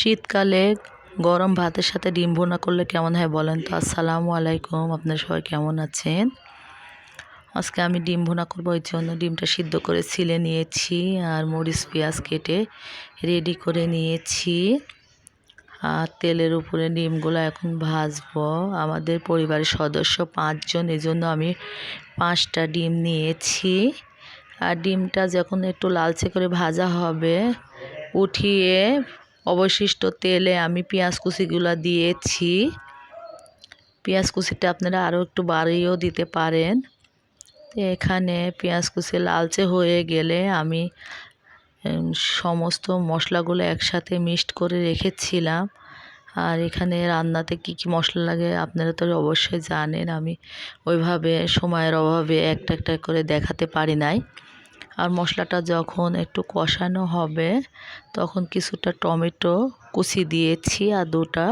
শীতকালে গরম ভাতের সাথে ডিম ভুনা করলে কেমন হয় বলেন তো? আসসালামু আলাইকুম, আপনারা সবাই কেমন আছেন? আজকে আমি ডিম ভুনা করব, ওই জন্য ডিমটা সিদ্ধ করে ছিলে নিয়েছি আর মরিচ, পেঁয়াজ কেটে রেডি করে নিয়েছি। আর তেলের উপরে ডিমগুলো এখন ভাজবো। আমাদের পরিবারের সদস্য পাঁচজন, এজন্য আমি পাঁচটা ডিম নিয়েছি। আর ডিমটা যখন একটু লালচে করে ভাজা হবে, উঠিয়ে অবশিষ্ট তেলে আমি পেঁয়াজ কুচিগুলো দিয়েছি। পেঁয়াজ কুচিটা আপনারা আরও একটু বাড়িয়েও দিতে পারেন। এখানে পেঁয়াজ কুচি লালচে হয়ে গেলে আমি সমস্ত মশলাগুলো একসাথে মিক্সড করে রেখেছিলাম। আর এখানে রান্নাতে কি কি মশলা লাগে আপনারা তো অবশ্যই জানেন, আমি ওইভাবে সময়ের অভাবে একটা একটা করে দেখাতে পারি নাই। আর মশলাটা যখন একটু কষানো হবে, তখন কিছুটা টমেটো কুচি দিয়েছি আর দুটা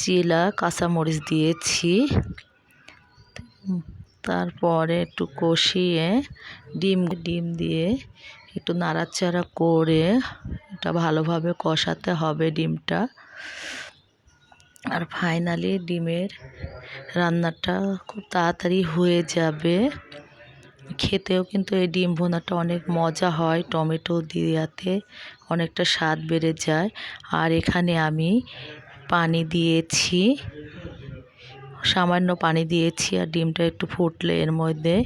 চিলা কাঁচামরিচ দিয়েছি। তারপরে একটু কষিয়ে ডিম ডিম দিয়ে একটু নাড়াচাড়া করে এটা ভালোভাবে কষাতে হবে ডিমটা। আর ফাইনালি ডিমের রান্নাটা খুব তাড়াতাড়ি হয়ে যাবে। খেতেও কিন্তু এই ডিম ভুনাটা অনেক মজা হয়, টমেটো দিয়াতে অনেকটা স্বাদ বেড়ে যায়। আর এখানে আমি পানি দিয়েছি, সামান্য পানি দিয়েছি আর ডিমটা একটু ফুটলে এর মধ্যে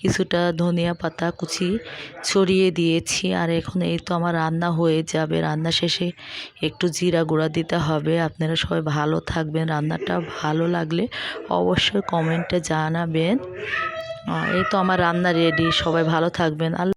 কিছুটা ধনিয়া পাতা কুচি ছড়িয়ে দিয়েছি। আর এখন এই তো আমার রান্না হয়ে যাবে, রান্না শেষে একটু জিরা গুঁড়া দিতে হবে। আপনারা সবাই ভালো থাকবেন, রান্নাটা ভালো লাগলে অবশ্যই কমেন্টে জানাবেন। এই তো আমার রান্না রেডি সবাই ভালো থাকবেন। আল্লাহ